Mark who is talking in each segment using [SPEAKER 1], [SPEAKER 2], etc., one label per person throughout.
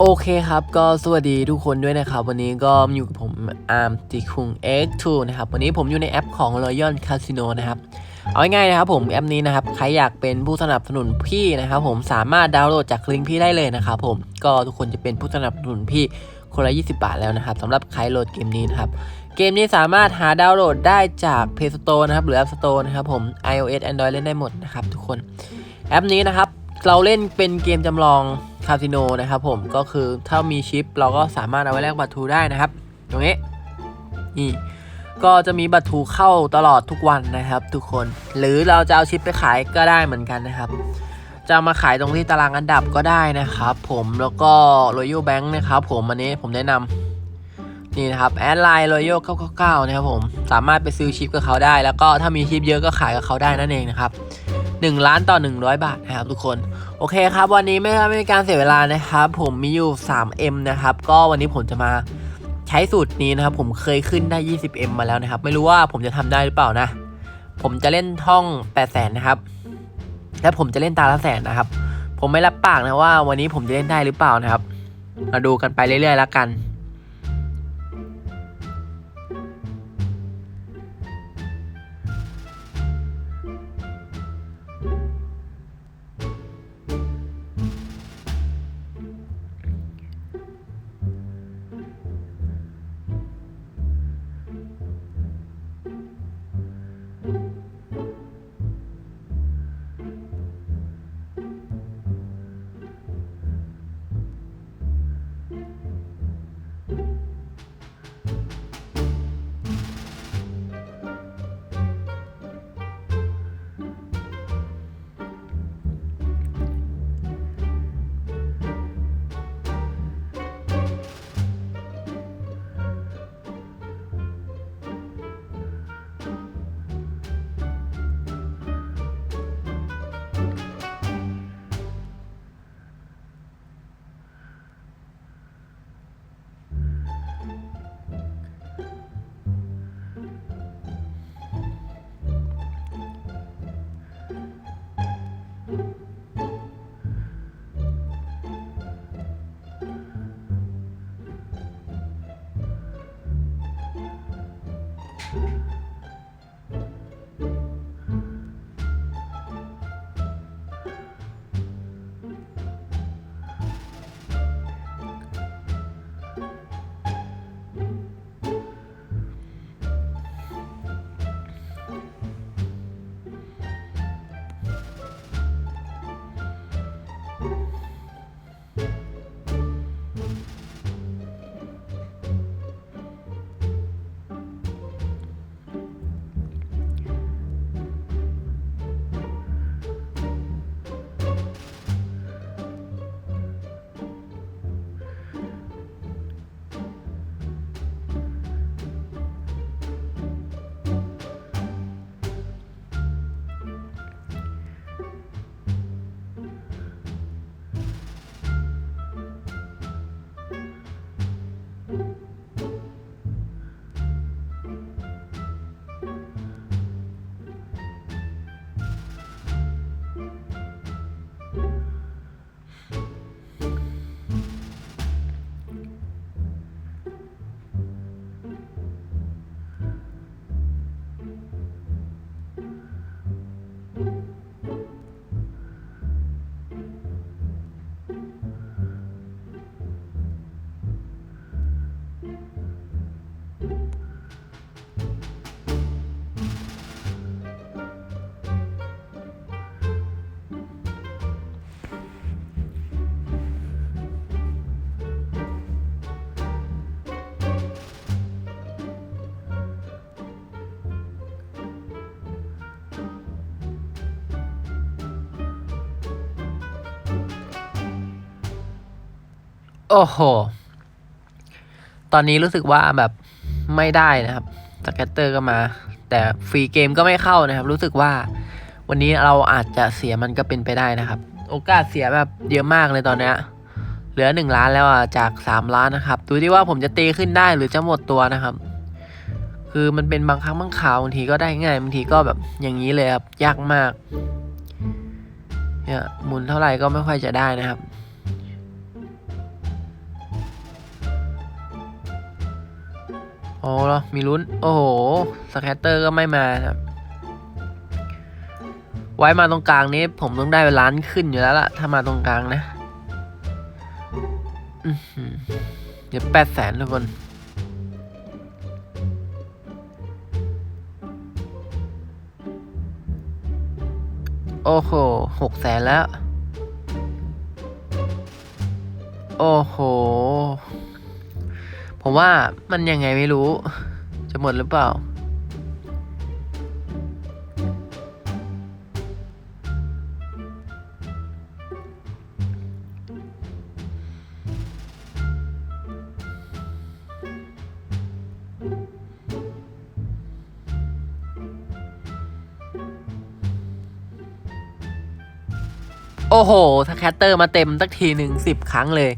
[SPEAKER 1] โอเคครับก็สวัสดีทุกคนด้วยนะครับ วันนี้ก็อยู่กับผมอาร์มติคุง X2 นะครับ วันนี้ผมอยู่ในแอปของ Royal Casino นะครับ เอาง่ายๆนะครับผมแอปนี้นะครับ ใครอยากเป็นผู้สนับสนุนพี่นะครับผมสามารถดาวน์โหลดจากลิงก์พี่ได้เลยนะครับผมก็ทุกคนจะเป็นผู้สนับสนุนพี่คนละ 20 บาทแล้วนะครับสำหรับใครโหลดเกมนี้นะครับ เกมนี้สามารถหาดาวน์โหลดได้จาก Play Store นะครับหรือ App Store นะครับผม iOS Android เล่นได้หมดนะครับทุกคนแอปนี้นะครับเราเล่นเป็นเกมจำลอง คาสิโนนะครับผมก็คือถ้ามีชิปเราก็สามารถเอาไว้แลกบัตรทูได้นะครับ ตรงนี้นี่ก็จะมีบัตรทูเข้าตลอดทุกวันนะครับ ทุกคนหรือเราจะเอาชิปไปขายก็ได้เหมือนกันนะครับ จะมาขายตรงที่ตารางอันดับก็ได้นะครับ ผมแล้วก็ Royal Bank นะครับ ผมอันนี้ผมแนะนำนี่นะครับแอดไลน์ Royal 999นะครับผมสามารถไปซื้อชิปกับเขาได้ แล้วก็ถ้ามีชิปเยอะก็ขายกับเขาได้นั่นเองนะครับ 1 ล้านต่อ 100 บาทนะครับทุกคน โอเคครับ วันนี้ไม่ไม่มีการเสียเวลานะครับ ผมมีอยู่ 3M นะครับ ก็วันนี้ผมจะมาใช้สูตรนี้นะครับ ผมเคยขึ้นได้ 20M มาแล้วนะครับ ไม่รู้ว่าผมจะทำได้หรือเปล่านะ ผมจะเล่นท่อง8 0 0 0 0นะครับ และผมจะเล่นตาละแสนนะครับ ผมไม่รับปากนะว่า วันนี้ผมจะเล่นได้หรือเปล่านะครับ มาดูกันไปเรื่อยๆแล้วกัน โอ้โห ตอนนี้รู้สึกว่าแบบไม่ได้นะครับสแกตเตอร์ก็มา แต่ฟรีเกมก็ไม่เข้านะครับ รู้สึกว่าวันนี้เราอาจจะเสียมันก็เป็นไปได้นะครับ โอกาสเสียแบบเยอะมากเลยตอนเนี้ยเหลือหนึ่งล้านแล้วอะจากสามล้านนะครับ ดูที่ว่าผมจะตีขึ้นได้หรือจะหมดตัวนะครับ คือมันเป็นบางครั้งบางข่าวบางทีก็ได้ง่ายบางทีก็แบบอย่างนี้เลยครับยากมากเนี่ยหมุนเท่าไหร่ก็ไม่ค่อยจะได้นะครับ โอ้เหรอมีลุ้น โอ้โห สแคตเตอร์ก็ไม่มาครับ ไว้มาตรงกลางนี้ ผมต้องได้ล้านขึ้นอยู่แล้วล่ะ ถ้ามาตรงกลางนะเดี๋ยวแปดแสนทุกคนโอ้โหหกแสนแล้ว โอ้โห ผมว่ามันยังไงไม่รู้ จะหมดหรือเปล่า โอ้โหถ้าแคตเตอร์มาเต็มสักทีหนึ่งสิบครั้งเลย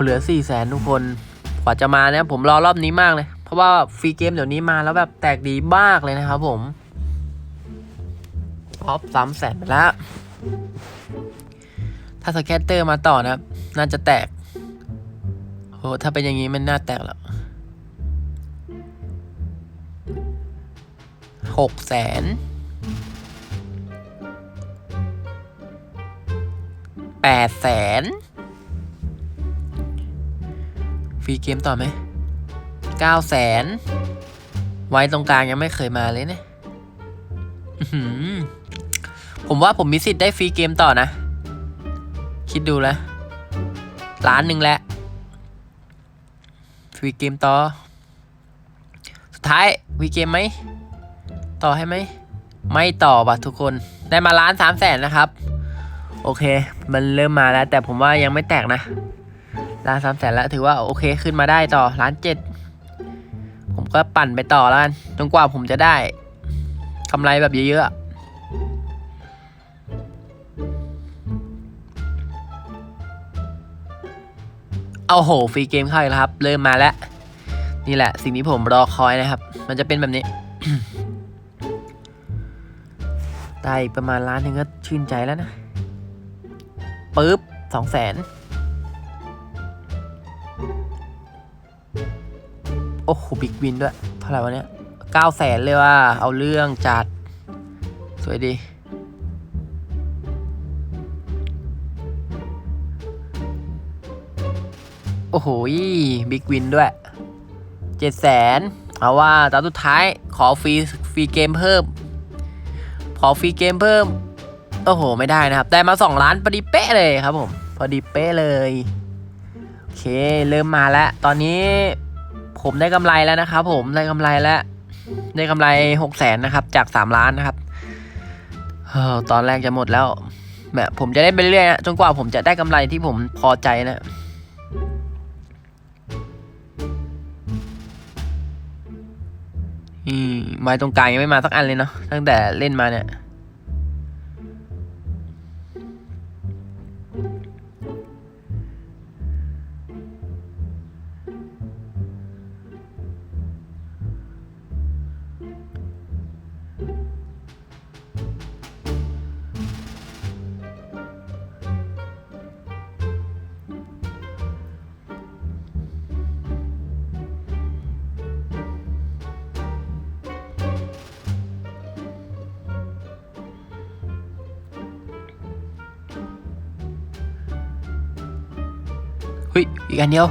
[SPEAKER 1] เหลือสี่แสนทุกคน ว่าจะมาเนี่ยผมรอรอบนี้มากเลย เพราะว่าฟรีเกมเดี๋ยวนี้มาแล้วแบบแตกดีมากเลยนะครับผมออฟสามแสนไปแล้ว ถ้าสแคตเตอร์มาต่อนะครับ น่าจะแตกโอ้ถ้าเป็นอย่างนี้มันน่าแตกแล้วหกแสนแปดแสน รีเกมต่อไหมเก้าแสนไว้ตรงกลางยังไม่เคยมาเลยเนี่ยผมว่าผมมีสิทธิ์ได้ฟรีเกมต่อนะ คิดดูแล้วล้านหนึ่งแล้วฟรีเกมต่อ สุดท้ายฟรีเกมไหม ต่อให้ไหม ไม่ต่อว่ะทุกคน ได้มาล้านสามแสนนะครับ โอเค มันเริ่มมาแล้ว แต่ผมว่ายังไม่แตกนะ ล้านสามแสนแล้วถือว่าโอเคขึ้นมาได้ต่อล้านเจ็ดผมก็ปั่นไปต่อแล้วกันจนกว่าผมจะได้กำไรแบบเยอะๆเอาโหฟรีเกมเข้าอีกแล้วครับ เริ่มมาแล้ว นี่แหละ สิ่งที่ผมรอคอยนะครับ มันจะเป็นแบบนี้ได้ประมาณล้านหนึ่งก็ชื่นใจแล้วนะปึ๊บสองแสน โอ้โหบิ๊กวินด้วย เท่าไหร่วะเนี่ยเก้าแสนเลยว่า เอาเรื่องจัด สวยดี โอ้โหบิ๊กวินด้วยเจ็ดแสนเอาว่าตอนสุดท้ายขอฟรีฟรีเกมเพิ่ม ขอฟรีเกมเพิ่ม โอ้โห ไม่ได้นะครับ ได้มาสองล้านพอดีเป๊ะเลยครับผม พอดีเป๊ะเลย โอเค เริ่มมาแล้ว ตอนนี้ ผมได้กำไรแล้วนะครับ ผมได้กำไรแล้ว ได้กำไรหกแสนนะครับ จากสามล้านนะครับเออตอนแรกจะหมดแล้วแบบผมจะได้ไปเรื่อยๆนะจนกว่าผมจะได้กำไรที่ผมพอใจนะอืมไม้ตรงกลางยังไม่มาสักอันเลยเนาะตั้งแต่เล่นมาเนี่ย ฮ้ย อีกอันเดียว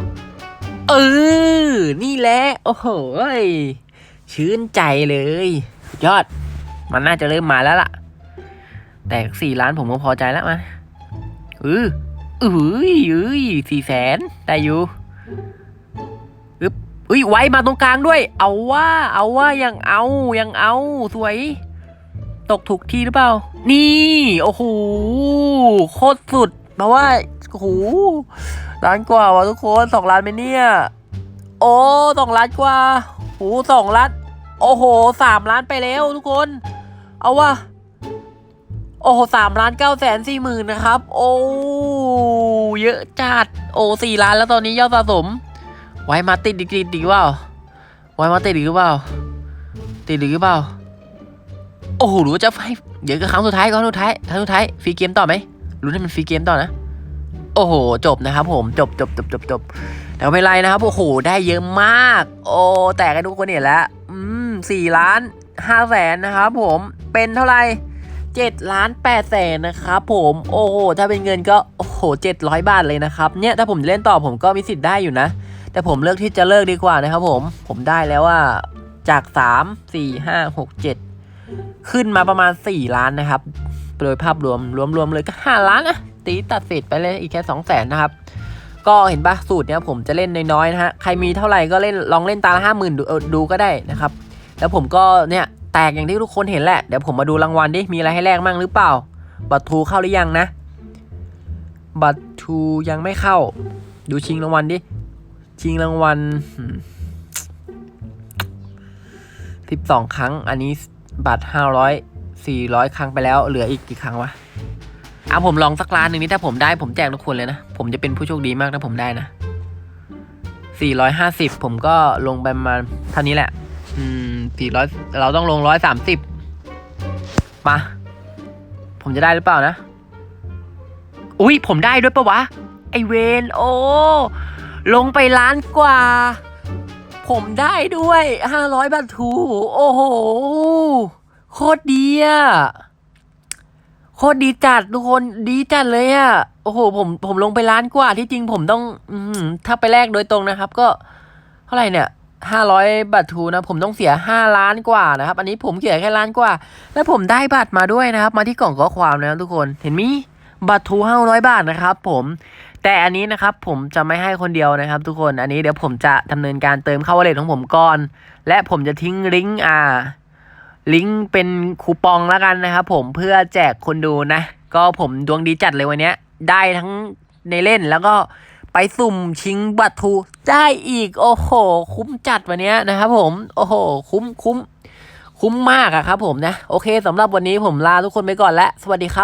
[SPEAKER 1] เออ นี่แหละ โอ้โหชื่นใจเลย ยอด มันน่าจะเริ่มมาแล้วล่ะ แต่สี่ล้านผมก็พอใจแล้วมาเออเอ้ยเอ้ยสี่แสนได้อยู่อึ๊บเอ้ยไว้มาตรงกลางด้วย เอาว่า เอาว่ายังเอายังเอาสวย ตกถูกที่หรือเปล่า นี่ โอ้โหโคตรสุด เพราะว่า โอ้โหล้านกว่าวะทุกคนสองล้านไหมเนี่ย โอ้สองล้านกว่าโอ้สองล้าน โอ้โหสามล้านไปแล้วทุกคน เอาวะโอ้โหสามล้านเก้าแสนสี่หมื่นนะครับ โอ้เยอะจัด โอ้สี่ล้านแล้วตอนนี้ยอดสะสม ไว้มาติดดีกรีดีกว่า ไว้มาติดหรือเปล่า ติดหรือเปล่า โอ้โหหรือว่าจะไฟเดี๋ยวก็ครั้งสุดท้ายครั้งสุดท้ายครั้งสุดท้ายฟรีเกมต่อไหมรู้ให้มันฟรีเกมต่อนะ โอ้โห จบนะครับผมจบจบจบจบจบแต่ไม่เป็นไรนะครับ โอ้โห ได้เยอะมาก โอ้แตกกันทุกคนเห็นแล้ว อืมสี่ล้านห้าแสนนะครับผมเป็นเท่าไหร่เจ็ดล้านแปดแสนนะครับผมโอ้โหถ้าเป็นเงินก็โอ้โหเจ็ดร้อยบาทเลยนะครับเนี่ยถ้าผมเล่นต่อผมก็มีสิทธิ์ได้อยู่นะ แต่ผมเลือกที่จะเลิกดีกว่านะครับผมผมได้แล้วว่าจากสามสี่ห้าหกเจ็ดขึ้นมาประมาณสี่ล้านนะครับ โดยภาพรวมรวมๆเลยก็ห้าล้านนะ ตีตัดเศษไปเลยอีกแค่สองแสนนะครับก็เห็นปะสูตรเนี้ยผมจะเล่นน้อยๆนะฮะใครมีเท่าไหร่ก็เล่นลองเล่นตาละห้าหมื่นดูดูก็ได้นะครับ แล้วผมก็เนี่ยแตกอย่างที่ทุกคนเห็นแหละเดี๋ยวผมมาดูรางวัลดิมีอะไรให้แลกมั่งหรือเปล่า บัตรทูเข้าหรือยังนะ บัตรทูยังไม่เข้า ดูชิงรางวัลดิชิงรางวัลสิบสองครั้ง อันนี้บัตรห้าร้อยสี่ร้อยครั้งไปแล้วเหลืออีกกี่ครั้งวะ เอาผมลองสักล้านหนึ่งนี่ถ้าผมได้ผมแจกทุกคนเลยนะ ผมจะเป็นผู้โชคดีมากถ้าผมได้นะสี่ร้อยห้าสิบผมก็ลงไปประมาณเท่านี้แหละ อืมสี่ร้อยเราต้องลงร้อยสามสิบมา ผมจะได้หรือเปล่านะ อุ้ยผมได้ด้วยปะวะ ไอเวนโอ้ลงไปล้านกว่า ผมได้ด้วยห้าร้อยบาททู โอ้โห โคตรดีอะ โคตรดีจัดทุกคนดีจัดเลยอะโอ้โหผมผมลงไปล้านกว่าที่จริงผมต้อง อืถ้าไปแลกโดยตรงนะครับ ก็เท่าไหร่เนี่ยห้าร้อยบาททูนะ ผมต้องเสียห้าล้านกว่านะครับ อันนี้ผมเสียแค่ล้านกว่า แล้วผมได้บัตรมาด้วยนะครับ มาที่กล่องข้อความนะครับทุกคนเห็นมีบัตรทูห้าร้อยบาทนะครับ ผมแต่อันนี้นะครับผมจะไม่ให้คนเดียวนะครับ ทุกคนอันนี้เดี๋ยวผมจะดำเนินการเติมเข้าวอลเล็ตของผมก่อน และผมจะทิ้งลิงก์อ่า ลิงก์เป็นคูปองแล้วกันนะครับผมเพื่อแจกคนดูนะ ก็ผมดวงดีจัดเลยวันนี้ได้ทั้งในเล่นแล้วก็ไปสุ่มชิงบัตรทูได้อีก โอ้โห คุ้มจัดวันนี้นะครับผม โอ้โห คุ้มคุ้มคุ้มมากอะครับผมนะ โอเคสำหรับวันนี้ผมลาทุกคนไปก่อนแล้ว สวัสดีครับ